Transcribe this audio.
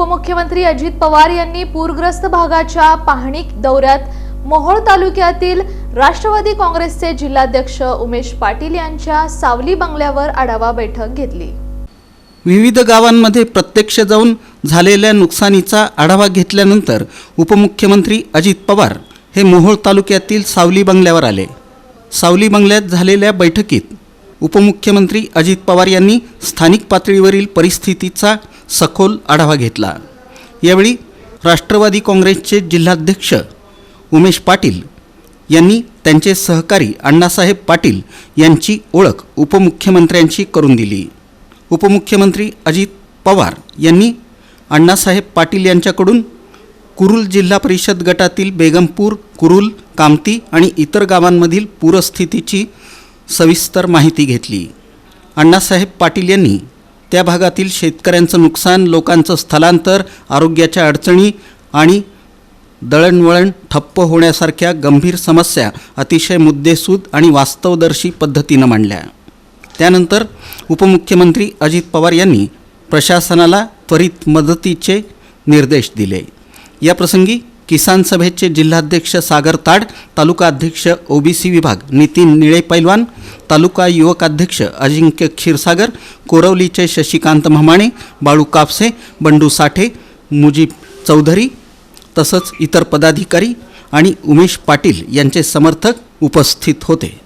उपमुख्यमंत्री अजित पवार यांनी पूरग्रस्त भागाच्या पाहणी दौऱ्यात मोहोळ तालुक्यातील राष्ट्रवादी काँग्रेसचे जिल्हाध्यक्ष उमेश पाटील यांच्या सावली बंगल्यावर आढावा बैठक घेतली. विविध गावांमध्ये प्रत्यक्ष जाऊन झालेल्या नुकसानीचा आढावा घेतल्यानंतर उपमुख्यमंत्री अजित पवार हे मोहोळ तालुक्यातील सावली बंगल्यावर आले. सावली बंगल्यात झालेल्या बैठकीत उपमुख्यमंत्री अजित पवार यांनी स्थानिक पातळीवरील परिस्थितीचा सखोल आढावा घेतला. यावेळी राष्ट्रवादी काँग्रेसचे जिल्हाध्यक्ष उमेश पाटील यांनी त्यांचे सहकारी अण्णासाहेब पाटील यांची ओळख उपमुख्यमंत्र्यांशी करून दिली. उपमुख्यमंत्री अजित पवार यांनी अण्णासाहेब पाटील यांच्याकडून कुरुल जिल्हा परिषद गटातील बेगमपूर कुरुल कामती आणि इतर गावांमधील पूरस्थितीची सविस्तर माहिती घेतली. अण्णासाहेब पाटील यांनी त्या भागातील शेतकऱ्यांचं नुकसान लोकांचं स्थलांतर आरोग्याच्या अडचणी आणि दळणवळण ठप्प होण्यासारख्या गंभीर समस्या अतिशय मुद्देसूद आणि वास्तवदर्शी पद्धतीनं मांडल्या. त्यानंतर उपमुख्यमंत्री अजित पवार यांनी प्रशासनाला त्वरित मदतीचे निर्देश दिले. याप्रसंगी किसान सभेचे जिल्हाध्यक्ष सागर ताड तालुका अध्यक्ष ओबीसी विभाग नितीन निळे पैलवान तालुका युवक अध्यक्ष अजिंक्य क्षीरसागर कोरवलीचे शशिकांत महमाणे बाळू कापसे बंडू साठे मुजीब चौधरी तसंच इतर पदाधिकारी आणि उमेश पाटील यांचे समर्थक उपस्थित होते.